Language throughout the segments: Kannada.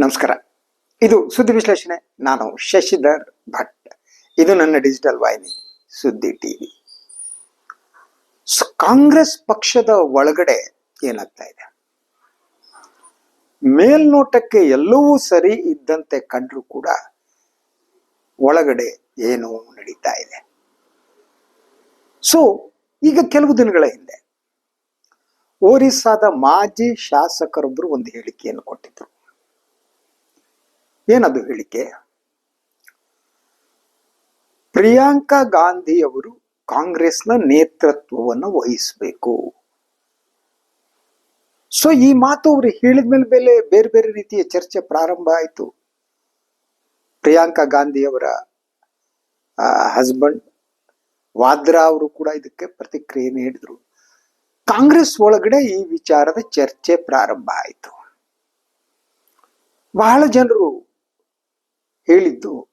ನಮಸ್ಕಾರ. ಇದು ಸುದ್ದಿ ವಿಶ್ಲೇಷಣೆ. ನಾನು ಶಶಿಧರ್ ಭಟ್. ಇದು ನನ್ನ ಡಿಜಿಟಲ್ ವಾಹಿನಿ, ಸುದ್ದಿ ಟಿವಿ. ಕಾಂಗ್ರೆಸ್ ಪಕ್ಷದ ಒಳಗಡೆ ಏನಾಗ್ತಾ ಇದೆ? ಮೇಲ್ನೋಟಕ್ಕೆ ಎಲ್ಲವೂ ಸರಿ ಇದ್ದಂತೆ ಕಂಡ್ರು ಕೂಡ ಒಳಗಡೆ ಏನೋ ನಡೀತಾ ಇದೆ. ಸೊ, ಈಗ ಕೆಲವು ದಿನಗಳ ಹಿಂದೆ, ಒರಿಸ್ಸಾದ ಮಾಜಿ ಶಾಸಕರೊಬ್ಬರು ಒಂದು ಹೇಳಿಕೆಯನ್ನು ಕೊಟ್ಟಿದ್ರು. ಏನದು ಹೇಳಿಕೆ? ಪ್ರಿಯಾಂಕಾ ಗಾಂಧಿ ಅವರು ಕಾಂಗ್ರೆಸ್ನ ನೇತೃತ್ವವನ್ನು ವಹಿಸಬೇಕು. ಸೊ ಈ ಮಾತು ಅವರು ಹೇಳಿದ ಮೇಲೆ ಬೇರೆ ಬೇರೆ ಬೇರೆ ರೀತಿಯ ಚರ್ಚೆ ಪ್ರಾರಂಭ ಆಯಿತು. ಪ್ರಿಯಾಂಕಾ ಗಾಂಧಿ ಅವರ ಹಸ್ಬೆಂಡ್ ವಾದ್ರಾ ಅವರು ಕೂಡ ಇದಕ್ಕೆ ಪ್ರತಿಕ್ರಿಯೆ ನೀಡಿದ್ರು. ಕಾಂಗ್ರೆಸ್ ಒಳಗಡೆ ಈ ವಿಚಾರದ ಚರ್ಚೆ ಪ್ರಾರಂಭ ಆಯಿತು. ಬಹಳ ಜನರು ಹೇಳಿದ್ದು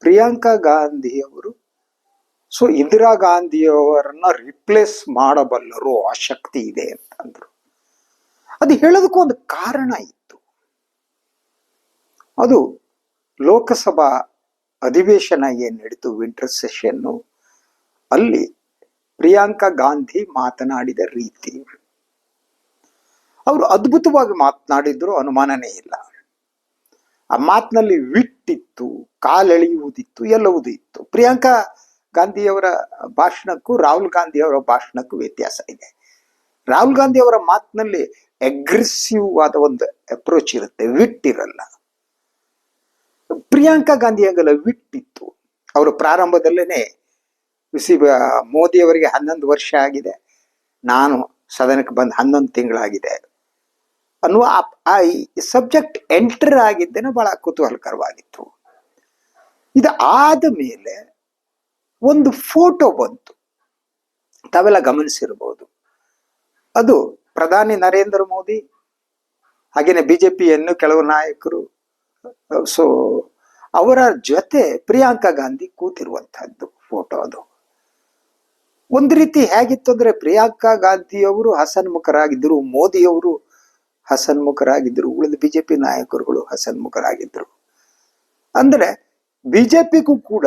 ಪ್ರಿಯಾಂಕಾ ಗಾಂಧಿ ಅವರು ಸೊ ಇಂದಿರಾ ಗಾಂಧಿಯವರನ್ನ ರಿಪ್ಲೇಸ್ ಮಾಡಬಲ್ಲರು ಆ ಶಕ್ತಿ ಇದೆ ಅಂತಂದ್ರು. ಅದು ಹೇಳೋದಕ್ಕೂ ಒಂದು ಕಾರಣ ಇತ್ತು. ಅದು ಲೋಕಸಭಾ ಅಧಿವೇಶನ ಏನ್ ನಡೀತು ವಿಂಟರ್ ಸೆಷನ್ನು ಅಲ್ಲಿ ಪ್ರಿಯಾಂಕಾ ಗಾಂಧಿ ಮಾತನಾಡಿದ ರೀತಿ. ಅವರು ಅದ್ಭುತವಾಗಿ ಮಾತನಾಡಿದ್ರು, ಅನುಮಾನನೇ ಇಲ್ಲ. ಆ ಮಾತಿನಲ್ಲಿ ವಿಟ್ಟಿತ್ತು, ಕಾಲೆಳೆಯುವುದಿತ್ತು ಎಲ್ಲವುದೂ ಇತ್ತು ಪ್ರಿಯಾಂಕಾ ಗಾಂಧಿಯವರ ಭಾಷಣಕ್ಕೂ ರಾಹುಲ್ ಗಾಂಧಿಯವರ ಭಾಷಣಕ್ಕೂ ವ್ಯತ್ಯಾಸ ಇದೆ. ರಾಹುಲ್ ಗಾಂಧಿ ಅವರ ಮಾತಿನಲ್ಲಿ ಎಗ್ರೆಸಿವ್ ಆದ ಒಂದು ಅಪ್ರೋಚ್ ಇರುತ್ತೆ, ವಿಟ್ಟಿರಲ್ಲ. ಪ್ರಿಯಾಂಕಾ ಗಾಂಧಿ ಹಂಗಲ್ಲ, ವಿಟ್ಟಿತ್ತು. ಅವರು ಪ್ರಾರಂಭದಲ್ಲೇನೆ ಸಿ ಮೋದಿಯವರಿಗೆ ಹನ್ನೊಂದು ವರ್ಷ ಆಗಿದೆ. ನಾನು ಸದನಕ್ಕೆ ಬಂದು ಹನ್ನೊಂದು ತಿಂಗಳಾಗಿದೆ. ಅನ್ನುವ ಆ- ಸಬ್ಜೆಕ್ಟ್ ಎಂಟರ್ ಆಗಿದ್ದೇನೆ ಬಹಳ ಕುತೂಹಲಕರವಾಗಿತ್ತು. ಇದು ಆದ ಮೇಲೆ ಒಂದು ಫೋಟೋ ಬಂತು. ತಾವೆಲ್ಲ ಗಮನಿಸಿರ್ಬೋದು ಅದು ಪ್ರಧಾನಿ ನರೇಂದ್ರ ಮೋದಿ, ಹಾಗೇನೆ ಬಿಜೆಪಿಯನ್ನು ಕೆಲವು ನಾಯಕರು ಸೊ, ಅವರ ಜೊತೆ ಪ್ರಿಯಾಂಕಾ ಗಾಂಧಿ ಕೂತಿರುವಂತಹದ್ದು ಫೋಟೋ ಅದು. ಒಂದು ರೀತಿ ಹೇಗಿತ್ತು ಅಂದ್ರೆ ಪ್ರಿಯಾಂಕಾ ಗಾಂಧಿಯವರು ಹಸನ್ಮುಖರಾಗಿದ್ದರು ಮೋದಿ ಅವರು ಹಸನ್ಮುಖರಾಗಿದ್ದರು ಉಳಿದ ಬಿಜೆಪಿ ನಾಯಕರುಗಳು ಹಸನ್ಮುಖರಾಗಿದ್ದರು ಅಂದ್ರೆ ಬಿಜೆಪಿಗೂ ಕೂಡ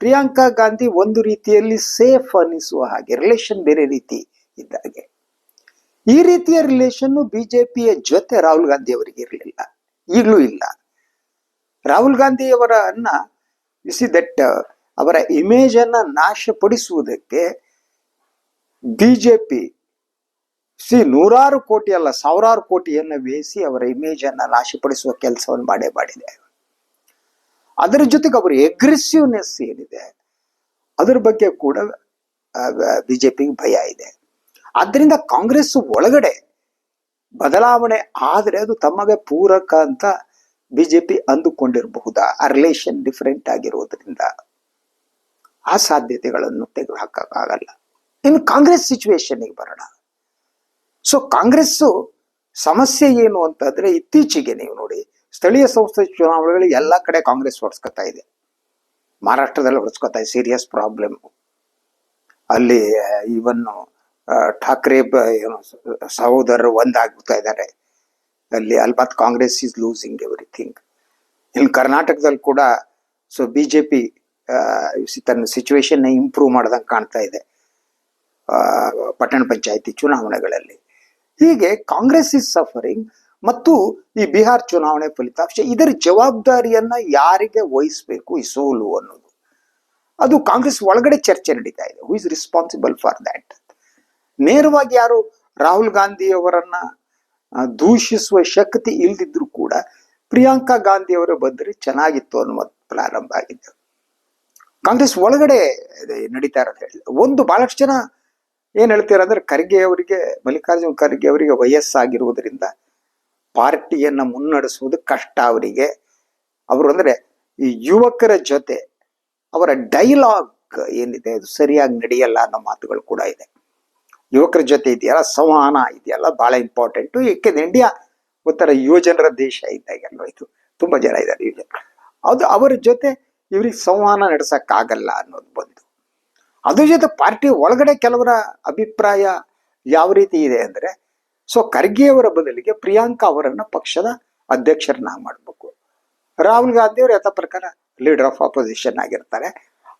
ಪ್ರಿಯಾಂಕಾ ಗಾಂಧಿ ಒಂದು ರೀತಿಯಲ್ಲಿ ಸೇಫ್ ಅನ್ನಿಸುವ ಹಾಗೆ ರಿಲೇಷನ್ ಬೇರೆ ರೀತಿ ಇದ್ದಾಗೆ ಈ ರೀತಿಯ ರಿಲೇಷನ್ ಬಿಜೆಪಿಯ ಜೊತೆ ರಾಹುಲ್ ಗಾಂಧಿ ಅವರಿಗೆ ಇರಲಿಲ್ಲ, ಈಗಲೂ ಇಲ್ಲ. ರಾಹುಲ್ ಗಾಂಧಿಯವರನ್ನ ಬಿಸಿ ದಟ್ ಅವರ ಇಮೇಜ್ ಅನ್ನ ನಾಶಪಡಿಸುವುದಕ್ಕೆ ಬಿಜೆಪಿ ಸಿ, ನೂರಾರು ಕೋಟಿ ಅಲ್ಲ, ಸಾವಿರಾರು ಕೋಟಿಯನ್ನು ಬೇಯಿಸಿ ಅವರ ಇಮೇಜ್ ಅನ್ನ ನಾಶಪಡಿಸುವ ಕೆಲಸವನ್ನು ಮಾಡೇ ಮಾಡಿದೆ. ಅದರ ಜೊತೆಗೆ ಅವರ ಎಗ್ರೆಸಿವ್ನೆಸ್ ಏನಿದೆ, ಅದರ ಬಗ್ಗೆ ಕೂಡ ಬಿಜೆಪಿಗೆ ಭಯ ಇದೆ. ಆದ್ದರಿಂದ ಕಾಂಗ್ರೆಸ್ ಒಳಗಡೆ ಬದಲಾವಣೆ ಆದರೆ ಅದು ತಮಗೆ ಪೂರಕ ಅಂತ ಬಿಜೆಪಿ ಅಂದುಕೊಂಡಿರಬಹುದಾ? ಆ ರಿಲೇಷನ್ ಡಿಫರೆಂಟ್ ಆಗಿರೋದ್ರಿಂದ ಆ ಸಾಧ್ಯತೆಗಳನ್ನು ತೆಗೆದುಹಾಕಕ್ಕಾಗಲ್ಲ ಇನ್ನು ಕಾಂಗ್ರೆಸ್ ಸಿಚುವೇಶನ್ಗೆ ಬರೋಣ. ಸೊ ಕಾಂಗ್ರೆಸ್ಸು ಸಮಸ್ಯೆ ಏನು ಅಂತಂದ್ರೆ ಇತ್ತೀಚೆಗೆ ನೀವು ನೋಡಿ ಸ್ಥಳೀಯ ಸಂಸ್ಥೆ ಚುನಾವಣೆಗಳಲ್ಲಿ ಎಲ್ಲ ಕಡೆ ಕಾಂಗ್ರೆಸ್ ಹೊಡ್ಸ್ಕೊತಾ ಇದೆ. ಮಹಾರಾಷ್ಟ್ರದಲ್ಲಿ ಹೊಡ್ಸ್ಕೊತಾ ಇದೆ ಸೀರಿಯಸ್ ಪ್ರಾಬ್ಲಮ್ ಅಲ್ಲಿ ಇವನ್ನು ಠಾಕ್ರೆ ಏನು ಸಹೋದರರು ಒಂದಾಗ್ಬಿಡ್ತಾ ಇದ್ದಾರೆ. ಅಲ್ಲಿ ಅಲ್ಬತ್ ಕಾಂಗ್ರೆಸ್ ಈಸ್ ಲೂಸಿಂಗ್ ಎವ್ರಿಥಿಂಗ್ ಇಲ್ಲಿ ಕರ್ನಾಟಕದಲ್ಲಿ ಕೂಡ ಸೊ ಬಿ ಜೆ ಪಿ ತನ್ನ ಸಿಚುವೇಶನ್ ಇಂಪ್ರೂವ್ ಮಾಡ್ದಂಗೆ ಕಾಣ್ತಾ ಇದೆ. ಪಟ್ಟಣ ಪಂಚಾಯತಿ ಚುನಾವಣೆಗಳಲ್ಲಿ. ಹೀಗೆ ಕಾಂಗ್ರೆಸ್ ಇಸ್ ಸಫರಿಂಗ್ ಮತ್ತು ಈ ಬಿಹಾರ್ ಚುನಾವಣೆ ಫಲಿತಾಂಶ ಇದರ ಜವಾಬ್ದಾರಿಯನ್ನ ಯಾರಿಗೆ ವಹಿಸಬೇಕು, ಈ ಸೋಲು ಅನ್ನೋದು. ಅದು ಕಾಂಗ್ರೆಸ್ ಒಳಗಡೆ ಚರ್ಚೆ ನಡೀತಾ ಇದೆ. Who is responsible for that ನೇರವಾಗಿ ಯಾರು? ರಾಹುಲ್ ಗಾಂಧಿ ಅವರನ್ನ ದೂಷಿಸುವ ಶಕ್ತಿ ಇಲ್ದಿದ್ರು ಕೂಡ ಪ್ರಿಯಾಂಕಾ ಗಾಂಧಿ ಅವರು ಬಂದ್ರೆ ಚೆನ್ನಾಗಿತ್ತು ಅನ್ನುವ ಪ್ರಾರಂಭ ಆಗಿದೆ. ಕಾಂಗ್ರೆಸ್ ಒಳಗಡೆ ನಡೀತಾ ಇರೋದು ಹೇಳಿ. ಒಂದು ಬಹಳಷ್ಟು ಜನ ಏನ್ ಹೇಳ್ತೀರಂದ್ರೆ ಖರ್ಗೆ ಅವರಿಗೆ ಮಲ್ಲಿಕಾರ್ಜುನ್ ಖರ್ಗೆ ಅವರಿಗೆ ವಯಸ್ಸಾಗಿರುವುದರಿಂದ ಪಾರ್ಟಿಯನ್ನ ಮುನ್ನಡೆಸುವುದು ಕಷ್ಟ ಅವರಿಗೆ. ಅವರು ಅಂದ್ರೆ ಈ ಯುವಕರ ಜೊತೆ ಅವರ ಡೈಲಾಗ್ ಏನಿದೆ, ಅದು ಸರಿಯಾಗಿ ನಡೆಯಲ್ಲ ಅನ್ನೋ ಮಾತುಗಳು ಕೂಡ ಇದೆ. ಯುವಕರ ಜೊತೆ ಇದೆಯಲ್ಲ, ಸಂವಹನ ಇದೆಯಲ್ಲ ಬಹಳ ಇಂಪಾರ್ಟೆಂಟು ಏಕೆಂದ್ರೆ ಇಂಡಿಯಾ ಉತ್ತರ ಯುವಜನರ ದೇಶ ಇದ್ದಾಗೆಲ್ಲ ಇದು ತುಂಬಾ ಜನ ಇದ್ದಾರೆ ಯುವಜನ ಅದು ಅವರ ಜೊತೆ ಇವ್ರಿಗೆ ಸಂವಹನ ನಡೆಸಕ್ಕಾಗಲ್ಲ ಅನ್ನೋದು ಬಂದು. ಅದ್ರ ಜೊತೆ ಪಾರ್ಟಿ ಒಳಗಡೆ ಕೆಲವರ ಅಭಿಪ್ರಾಯ ಯಾವ ರೀತಿ ಇದೆ ಅಂದ್ರೆ, ಸೊ ಖರ್ಗೆಯವರ ಬದಲಿಗೆ ಪ್ರಿಯಾಂಕಾ ಅವರನ್ನು ಪಕ್ಷದ ಅಧ್ಯಕ್ಷರನ್ನ ಮಾಡಬೇಕು. ರಾಹುಲ್ ಗಾಂಧಿ ಅವರು ಯಥ ಪ್ರಕಾರ ಲೀಡರ್ ಆಫ್ ಅಪೋಸಿಷನ್ ಆಗಿರ್ತಾರೆ.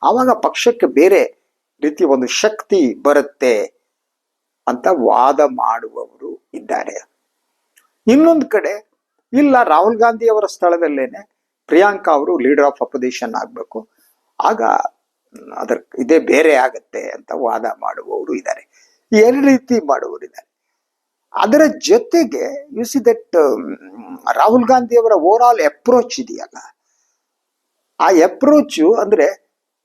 ಆವಾಗ ಪಕ್ಷಕ್ಕೆ ಬೇರೆ ರೀತಿ ಒಂದು ಶಕ್ತಿ ಬರುತ್ತೆ ಅಂತ ವಾದ ಮಾಡುವವರು ಇದ್ದಾರೆ. ಇನ್ನೊಂದು ಕಡೆ, ಇಲ್ಲ ರಾಹುಲ್ ಗಾಂಧಿ ಅವರ ಸ್ಥಳದಲ್ಲೇನೆ ಪ್ರಿಯಾಂಕಾ ಅವರು ಲೀಡರ್ ಆಫ್ ಅಪೋಸಿಷನ್ ಆಗಬೇಕು. ಆಗ ಅದರ ಇದೇ ಬೇರೆ ಆಗತ್ತೆ ಅಂತ ವಾದ ಮಾಡುವವರು ಇದ್ದಾರೆ. ಎರಡು ರೀತಿ ಮಾಡುವವರು ಇದ್ದಾರೆ? ಅದರ ಜೊತೆಗೆ you see that Rahul Gandhi ಅವರ ಓವರ್ ಆಲ್ ಅಪ್ರೋಚ್ ಇದೆಯಲ್ಲ? ಆ ಅಪ್ರೋಚು ಅಂದ್ರೆ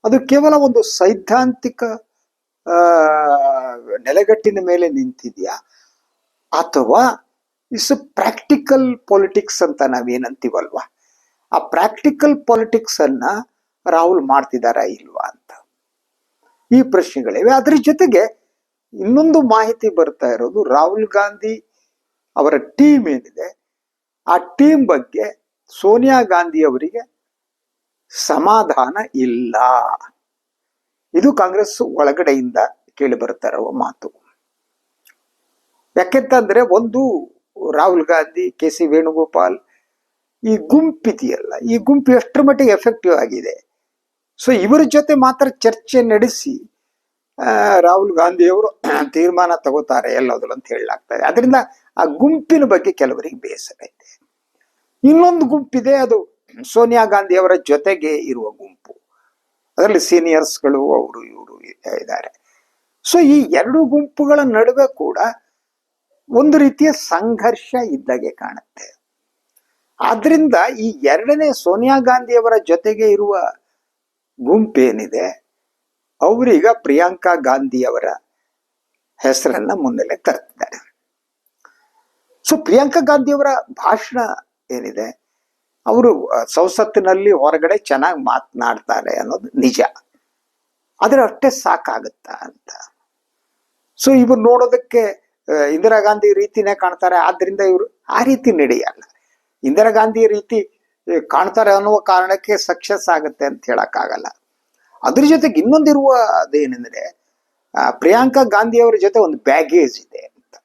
ಅದು ಕೇವಲ ಒಂದು ಸೈದ್ಧಾಂತಿಕ ನೆಲೆಗಟ್ಟಿನ ಮೇಲೆ ನಿಂತಿದೆಯಾ? ಅಥವಾ ಇಸ್ ಪ್ರಾಕ್ಟಿಕಲ್ ಪೊಲಿಟಿಕ್ಸ್ ಅಂತ ನಾವೇನಂತೀವಲ್ವಾ? ಆ ಪ್ರಾಕ್ಟಿಕಲ್ ಪೊಲಿಟಿಕ್ಸ್ ಅನ್ನ ರಾಹುಲ್ ಮಾಡ್ತಿದಾರಾ ಇಲ್ವಾ ಅಂತ. ಈ ಪ್ರಶ್ನೆಗಳಿವೆ. ಅದ್ರ ಜೊತೆಗೆ ಇನ್ನೊಂದು ಮಾಹಿತಿ ಬರ್ತಾ ಇರೋದು ರಾಹುಲ್ ಗಾಂಧಿ ಅವರ ಟೀಮ್ ಏನಿದೆ, ಆ ಟೀಮ್ ಬಗ್ಗೆ ಸೋನಿಯಾ ಗಾಂಧಿ ಅವರಿಗೆ ಸಮಾಧಾನ ಇಲ್ಲ. ಇದು ಕಾಂಗ್ರೆಸ್ ಒಳಗಡೆಯಿಂದ ಕೇಳಿ ಬರ್ತಾ ಇರುವ ಮಾತು. ಯಾಕೆಂತಂದ್ರೆ ಒಂದು ರಾಹುಲ್ ಗಾಂಧಿ, ಕೆ ಸಿ ವೇಣುಗೋಪಾಲ್ ಈ ಗುಂಪಿದೆಯಲ್ಲ ಈ ಗುಂಪು ಎಷ್ಟರ ಮಟ್ಟಿಗೆ ಎಫೆಕ್ಟಿವ್ ಆಗಿದೆ? ಸೊ ಇವರ ಜೊತೆ ಮಾತ್ರ ಚರ್ಚೆ ನಡೆಸಿ ರಾಹುಲ್ ಗಾಂಧಿಯವರು ತೀರ್ಮಾನ ತಗೋತಾರೆ ಎಲ್ಲೋದ್ರು ಅಂತ ಹೇಳಲಾಗ್ತದೆ. ಅದರಿಂದ ಆ ಗುಂಪಿನ ಬಗ್ಗೆ ಕೆಲವರಿಗೆ ಬೇಸರ ಇದೆ ಇನ್ನೊಂದು ಗುಂಪಿದೆ, ಅದು ಸೋನಿಯಾ ಗಾಂಧಿಯವರ ಜೊತೆಗೆ ಇರುವ ಗುಂಪು. ಅದರಲ್ಲಿ ಸೀನಿಯರ್ಸ್ಗಳು, ಅವರು ಇವರು ಇದ್ದಾರೆ. ಸೊ ಈ ಎರಡು ಗುಂಪುಗಳ ನಡುವೆ ಕೂಡ ಒಂದು ರೀತಿಯ ಸಂಘರ್ಷ ಇದ್ದಾಗೆ ಕಾಣುತ್ತೆ. ಆದ್ರಿಂದ ಈ ಎರಡನೇ ಸೋನಿಯಾ ಗಾಂಧಿಯವರ ಜೊತೆಗೆ ಇರುವ ಗುಂಪೇನಿದೆ. ಅವರೀಗ ಪ್ರಿಯಾಂಕಾ ಗಾಂಧಿ ಅವರ ಹೆಸರನ್ನ ಮುನ್ನೆಲೆ ತರ್ತಿದ್ದಾರೆ. ಸೊ ಪ್ರಿಯಾಂಕಾ ಗಾಂಧಿ ಅವರ ಭಾಷಣ ಏನಿದೆ? ಅವರು ಸಂಸತ್ತಿನಲ್ಲಿ ಹೊರಗಡೆ ಚೆನ್ನಾಗಿ ಮಾತನಾಡ್ತಾರೆ ಅನ್ನೋದು ನಿಜ. ಆದ್ರೆ ಅಷ್ಟೇ ಸಾಕಾಗುತ್ತಾ ಅಂತ. ಸೊ ಇವ್ರು ನೋಡೋದಕ್ಕೆ ಇಂದಿರಾ ಗಾಂಧಿ ರೀತಿನೇ ಕಾಣ್ತಾರೆ. ಆದ್ರಿಂದ ಇವರು ಆ ರೀತಿ ನಡೆಯಲ್ಲ. ಇಂದಿರಾ ಗಾಂಧಿ ರೀತಿ ಕಾಣ್ತಾರೆ ಅನ್ನುವ ಕಾರಣಕ್ಕೆ ಸಕ್ಸಸ್ ಆಗುತ್ತೆ ಅಂತ ಹೇಳಕ್ಕಾಗಲ್ಲ. ಅದ್ರ ಜೊತೆಗೆ ಇನ್ನೊಂದಿರುವ ಅದೇನೆಂದ್ರೆ ಪ್ರಿಯಾಂಕಾ ಗಾಂಧಿ ಅವರ ಜೊತೆ ಒಂದು ಬ್ಯಾಗೇಜ್ ಇದೆ ಅಂತ.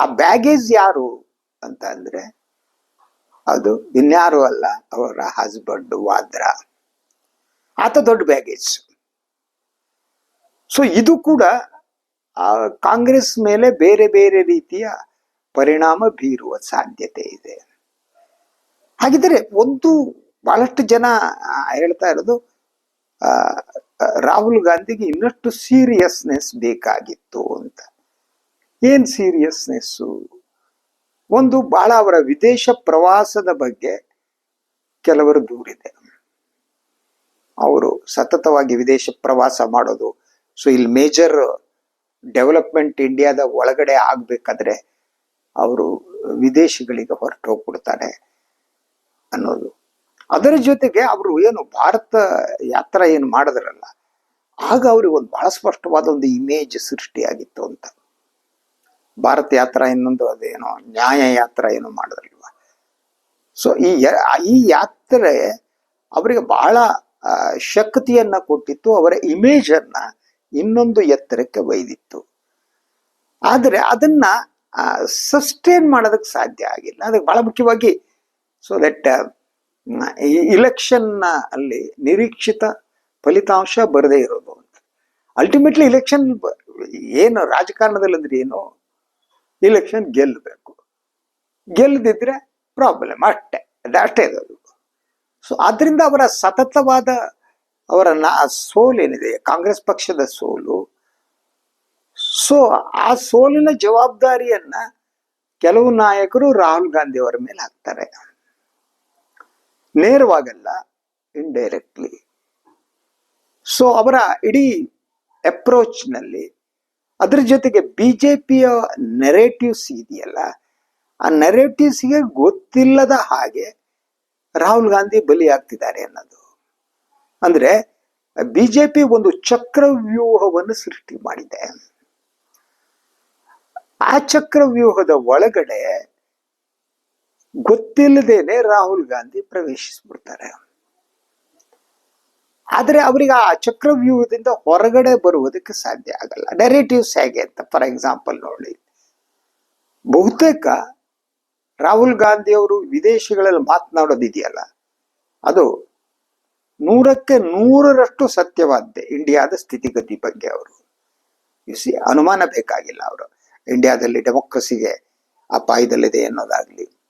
ಆ ಬ್ಯಾಗೇಜ್ ಯಾರು ಅಂತ ಅಂದ್ರೆ, ಅದು ಇನ್ಯಾರು ಅಲ್ಲ, ಅವರ ಹಸ್ಬೆಂಡ್ ವಾದ್ರಾ. ಆತ ದೊಡ್ಡ ಬ್ಯಾಗೇಜ್ ಸೊ ಇದು ಕೂಡ ಕಾಂಗ್ರೆಸ್ ಮೇಲೆ ಬೇರೆ ಬೇರೆ ರೀತಿಯ ಪರಿಣಾಮ ಬೀರುವ ಸಾಧ್ಯತೆ ಇದೆ. ಹಾಗಿದ್ರೆ ಒಂದು ಬಹಳಷ್ಟು ಜನ ಹೇಳ್ತಾ ಇರೋದು ರಾಹುಲ್ ಗಾಂಧಿಗೆ ಇನ್ನಷ್ಟು ಸೀರಿಯಸ್ನೆಸ್ ಬೇಕಾಗಿತ್ತು ಅಂತ. ಏನ್ ಸೀರಿಯಸ್ನೆಸ್ಸು ಒಂದು ಬಹಳ ಅವರ ವಿದೇಶ ಪ್ರವಾಸದ ಬಗ್ಗೆ ಕೆಲವರು ದೂರಿದೆ. ಅವರು ಸತತವಾಗಿ ವಿದೇಶ ಪ್ರವಾಸ ಮಾಡೋದು. ಸೊ ಇಲ್ಲಿ ಮೇಜರ್ ಡೆವಲಪ್ಮೆಂಟ್ ಇಂಡಿಯಾದ ಒಳಗಡೆ ಆಗ್ಬೇಕಾದ್ರೆ ಅವರು ವಿದೇಶಗಳಿಗೆ ಹೊರಟು ಹೋಗ್ಬಿಡ್ತಾರೆ ಅನ್ನೋದು. ಅದರ ಜೊತೆಗೆ ಅವರು ಏನು ಭಾರತ ಯಾತ್ರ ಏನು ಮಾಡಿದ್ರಲ್ಲ, ಆಗ ಅವ್ರಿಗೆ ಒಂದು ಬಹಳ ಸ್ಪಷ್ಟವಾದ ಒಂದು ಇಮೇಜ್ ಸೃಷ್ಟಿಯಾಗಿತ್ತು ಅಂತ. ಭಾರತ ಯಾತ್ರ ಇನ್ನೊಂದು ಅದೇನೋ ನ್ಯಾಯ ಯಾತ್ರ ಏನು ಮಾಡಿದ್ರಲ್ವ? ಸೊ ಈ ಈ ಯಾತ್ರೆ ಅವರಿಗೆ ಬಹಳ ಶಕ್ತಿಯನ್ನ ಕೊಟ್ಟಿತ್ತು, ಅವರ ಇಮೇಜ್ ಅನ್ನ ಇನ್ನೊಂದು ಎತ್ತರಕ್ಕೆ ಒಯ್ದಿತ್ತು. ಆದರೆ ಅದನ್ನ ಸಸ್ಟೈನ್ ಮಾಡೋದಕ್ಕೆ ಸಾಧ್ಯ ಆಗಿಲ್ಲ. ಅದಕ್ಕೆ ಬಹಳ ಮುಖ್ಯವಾಗಿ ಸೊ ದಟ್ ಈ ಇಲೆಕ್ಷನ್ ಅಲ್ಲಿ ನಿರೀಕ್ಷಿತ ಫಲಿತಾಂಶ ಬರದೇ ಇರೋದು ಅಂತ. ಅಲ್ಟಿಮೇಟ್ಲಿ ಇಲೆಕ್ಷನ್ ಏನು ರಾಜಕಾರಣದಲ್ಲಿ ಅಂದ್ರೆ ಏನು? ಇಲೆಕ್ಷನ್ ಗೆಲ್ಲಬೇಕು. ಗೆಲ್ಲದಿದ್ರೆ ಪ್ರಾಬ್ಲಮ್ ಅಷ್ಟೇ. ಅಷ್ಟೇ ಅದು. ಸೊ ಆದ್ರಿಂದ ಅವರ ಸತತವಾದ ಅವರ ನಾ ಏನಿದೆ, ಕಾಂಗ್ರೆಸ್ ಪಕ್ಷದ ಸೋಲು. ಸೊ ಆ ಸೋಲಿನ ಜವಾಬ್ದಾರಿಯನ್ನ ಕೆಲವು ನಾಯಕರು ರಾಹುಲ್ ಗಾಂಧಿ ಅವರ ಮೇಲೆ ಹಾಕ್ತಾರೆ. ನೇರವಾಗಲ್ಲ ಇಂಡೈರೆಕ್ಟ್ಲಿ ಸೊ ಅವರ ಇಡೀ ಅಪ್ರೋಚ್ನಲ್ಲಿ ಅದ್ರ ಜೊತೆಗೆ ಪಿಯ ನೆರೇಟಿವ್ಸ್ ಇದೆಯಲ್ಲ, ಆ ನೆರೇಟಿವ್ಸ್ಗೆ ಗೊತ್ತಿಲ್ಲದ ಹಾಗೆ ರಾಹುಲ್ ಗಾಂಧಿ ಬಲಿಯಾಗ್ತಿದ್ದಾರೆ ಅನ್ನೋದು. ಅಂದ್ರೆ ಪಿ ಒಂದು ಚಕ್ರವ್ಯೂಹವನ್ನು ಸೃಷ್ಟಿ ಮಾಡಿದೆ. ಆ ಚಕ್ರವ್ಯೂಹದ ಒಳಗಡೆ ಗೊತ್ತಿಲ್ಲದೇನೆ ರಾಹುಲ್ ಗಾಂಧಿ ಪ್ರವೇಶಿಸ್ಬಿಡ್ತಾರೆ. ಆದರೆ ಅವರಿಗೆ ಆ ಚಕ್ರವ್ಯೂಹದಿಂದ ಹೊರಗಡೆ ಬರುವುದಕ್ಕೆ ಸಾಧ್ಯ ಆಗಲ್ಲ. ನೆರೇಟಿವ್ಸ್ ಹೇಗೆ ಅಂತ ಫಾರ್ ಎಕ್ಸಾಂಪಲ್ ನೋಡಿ. ಬಹುತೇಕ ರಾಹುಲ್ ಗಾಂಧಿ ಅವರು ವಿದೇಶಗಳಲ್ಲಿ ಮಾತನಾಡೋದಿದೆಯಲ್ಲ? ಅದು ನೂರಕ್ಕೆ ನೂರರಷ್ಟು ಸತ್ಯವಾದ್ದೆ ಇಂಡಿಯಾದ ಸ್ಥಿತಿಗತಿ ಬಗ್ಗೆ ಅವರು. ಸಿ ಅನುಮಾನ ಬೇಕಾಗಿಲ್ಲ ಅವರು. ಇಂಡಿಯಾದಲ್ಲಿ ಡೆಮೋಕ್ರಸಿಗೆ ಅಪಾಯದಲ್ಲಿದೆ ಅನ್ನೋದಾಗ್ಲಿ.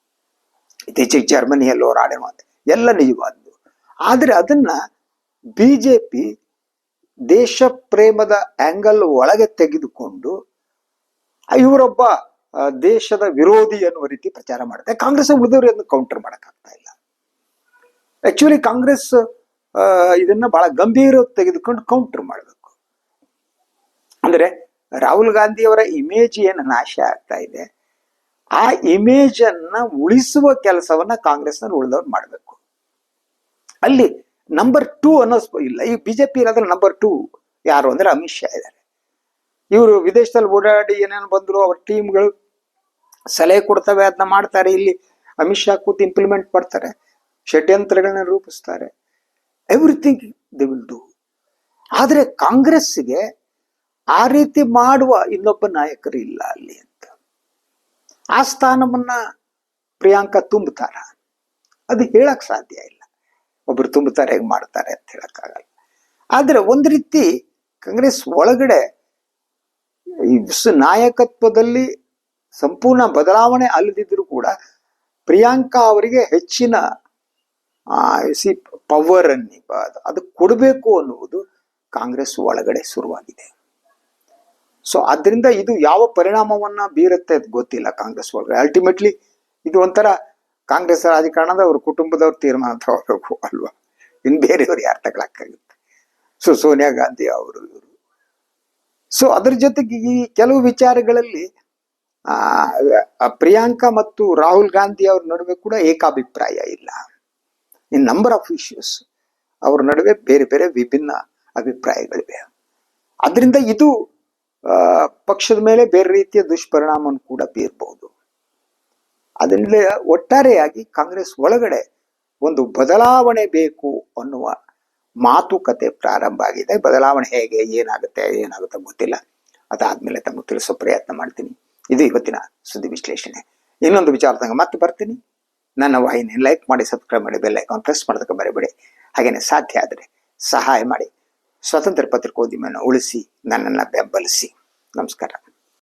ಇತ್ತೀಚೆಗೆ ಜರ್ಮನಿಯಲ್ಲಿ ಹೋರಾಡಿ ಮಾತು ಎಲ್ಲ ನಿಜವಾದ್ದು. ಆದರೆ ಅದನ್ನ ಬಿ ಜೆ ಪಿ ದೇಶ ಪ್ರೇಮದ ಆಂಗಲ್ ಒಳಗೆ ತೆಗೆದುಕೊಂಡು ಇವರೊಬ್ಬ ದೇಶದ ವಿರೋಧಿ ಅನ್ನುವ ರೀತಿ ಪ್ರಚಾರ ಮಾಡುತ್ತೆ. ಕಾಂಗ್ರೆಸ್ ಉಳಿದವರು ಅದನ್ನು ಕೌಂಟರ್ ಮಾಡಕ್ಕಾಗ್ತಾ ಇಲ್ಲ. ಆಕ್ಚುಲಿ ಕಾಂಗ್ರೆಸ್ ಇದನ್ನ ಬಹಳ ಗಂಭೀರ ತೆಗೆದುಕೊಂಡು ಕೌಂಟರ್ ಮಾಡಬೇಕು. ಅಂದ್ರೆ ರಾಹುಲ್ ಗಾಂಧಿ ಅವರ ಇಮೇಜ್ ಏನು ನಾಶ ಆಗ್ತಾ ಇದೆ? ಆ ಇಮೇಜ್ ಅನ್ನ ಉಳಿಸುವ ಕೆಲಸವನ್ನ ಕಾಂಗ್ರೆಸ್ನಲ್ಲಿ ಉಳಿದವ್ರು ಮಾಡಬೇಕು. ಅಲ್ಲಿ ನಂಬರ್ ಟೂ ಅನ್ನೋ ಇಲ್ಲ, ಈ ಬಿಜೆಪಿ ಇರೋದ್ರೆ ನಂಬರ್ ಟೂ ಯಾರು ಅಂದ್ರೆ ಅಮಿತ್ ಶಾ ಇದ್ದಾರೆ. ಇವರು ವಿದೇಶದಲ್ಲಿ ಓಡಾಡಿ ಏನೇನು ಬಂದ್ರು ಅವ್ರ ಟೀಮ್ಗಳು ಸಲಹೆ ಕೊಡ್ತವೆ ಅದನ್ನ ಮಾಡ್ತಾರೆ, ಇಲ್ಲಿ ಅಮಿತ್ ಶಾ ಕೂತು ಇಂಪ್ಲಿಮೆಂಟ್ ಮಾಡ್ತಾರೆ ಷಡ್ಯಂತ್ರಗಳನ್ನ ರೂಪಿಸ್ತಾರೆ. ಎವ್ರಿಥಿಂಗ್ ದಿ ವಿಲ್ ಡೂ ಆದರೆ ಕಾಂಗ್ರೆಸ್ಗೆ ಆ ರೀತಿ ಮಾಡುವ ಇನ್ನೊಬ್ಬ ನಾಯಕರು ಇಲ್ಲ ಅಲ್ಲಿ ಅಂತ. ಆ ಸ್ಥಾನವನ್ನ ಪ್ರಿಯಾಂಕಾ ತುಂಬುತ್ತಾರ? ಅದು ಹೇಳಕ್ ಸಾಧ್ಯ ಇಲ್ಲ. ಒಬ್ರು ತುಂಬುತ್ತಾರೆ, ಹೇಗೆ ಮಾಡ್ತಾರೆ ಅಂತ ಹೇಳಕ್ಕಾಗಲ್ಲ. ಆದ್ರೆ ಒಂದ್ ರೀತಿ ಕಾಂಗ್ರೆಸ್ ಒಳಗಡೆ ಈ ನಾಯಕತ್ವದಲ್ಲಿ ಸಂಪೂರ್ಣ ಬದಲಾವಣೆ ಅಲ್ಲದಿದ್ರೂ ಕೂಡ ಪ್ರಿಯಾಂಕಾ ಅವರಿಗೆ ಹೆಚ್ಚಿನ ಸಿ ಪವರ್ ಅನ್ನಿ ಅದು ಕೊಡಬೇಕು ಅನ್ನುವುದು ಕಾಂಗ್ರೆಸ್ ಒಳಗಡೆ ಶುರುವಾಗಿದೆ. ಸೊ ಅದರಿಂದ ಇದು ಯಾವ ಪರಿಣಾಮವನ್ನ ಬೀರುತ್ತೆ ಅದು ಗೊತ್ತಿಲ್ಲ ಕಾಂಗ್ರೆಸ್ ಒಳಗೆ ಅಲ್ಟಿಮೇಟ್ಲಿ ಇದು ಒಂಥರ ಕಾಂಗ್ರೆಸ್ ರಾಜಕಾರಣದ ಅವ್ರ ಕುಟುಂಬದವ್ರ ತೀರ್ಮಾನ ತಗೋಬೇಕು ಅಲ್ವಾ? ಇನ್ ಬೇರೆಯವ್ರು ಯಾರು ತಗೊಳಕ್ಕಾಗುತ್ತೆ? ಸೊ ಸೋನಿಯಾ ಗಾಂಧಿ ಅವರು ಇವರು. ಸೊ ಅದ್ರ ಜೊತೆಗೆ ಈ ಕೆಲವು ವಿಚಾರಗಳಲ್ಲಿ, ಆ, ಪ್ರಿಯಾಂಕಾ ಮತ್ತು ರಾಹುಲ್ ಗಾಂಧಿ ಅವ್ರ ನಡುವೆ ಕೂಡ ಏಕಾಭಿಪ್ರಾಯ ಇಲ್ಲ. ಇನ್ ನಂಬರ್ ಆಫ್ ಇಶ್ಯೂಸ್ ಅವ್ರ ನಡುವೆ ಬೇರೆ ಬೇರೆ ವಿಭಿನ್ನ ಅಭಿಪ್ರಾಯಗಳಿವೆ. ಅದರಿಂದ ಇದು ಪಕ್ಷದ ಮೇಲೆ ಬೇರೆ ರೀತಿಯ ದುಷ್ಪರಿಣಾಮವನ್ನು ಕೂಡ ಬೀರಬಹುದು ಅದರಿಂದ ಒಟ್ಟಾರೆಯಾಗಿ ಕಾಂಗ್ರೆಸ್ ಒಳಗಡೆ ಒಂದು ಬದಲಾವಣೆ ಬೇಕು ಅನ್ನುವ ಮಾತುಕತೆ ಪ್ರಾರಂಭ ಆಗಿದೆ. ಬದಲಾವಣೆ ಹೇಗೆ, ಏನಾಗುತ್ತೆ ಏನಾಗುತ್ತೆ ಗೊತ್ತಿಲ್ಲ. ಅದಾದ್ಮೇಲೆ ತಮಗೆ ತಿಳಿಸೋ ಪ್ರಯತ್ನ ಮಾಡ್ತೀನಿ. ಇದು ಇವತ್ತಿನ ಸುದ್ದಿ ವಿಶ್ಲೇಷಣೆ. ಇನ್ನೊಂದು ವಿಚಾರದಂಗ ಮತ್ತೆ ಬರ್ತೀನಿ. ನನ್ನ ವಾಹಿನಿ ಲೈಕ್ ಮಾಡಿ, ಸಬ್ಸ್ಕ್ರೈಬ್ ಮಾಡಿ, ಬೆಲ್ ಐಕಾನ್ ಪ್ರೆಸ್ ಮಾಡೋದಕ್ಕೆ ಬರಬೇಡಿ ಹಾಗೇನೆ ಸಾಧ್ಯ ಆದರೆ ಸಹಾಯ ಮಾಡಿ. ಸ್ವತಂತ್ರ ಪತ್ರಿಕೋದ್ಯಮವನ್ನು ಉಳಿಸಿ ನನ್ನನ್ನು ಬೆಂಬಲಿಸಿ. ನಮಸ್ಕಾರ.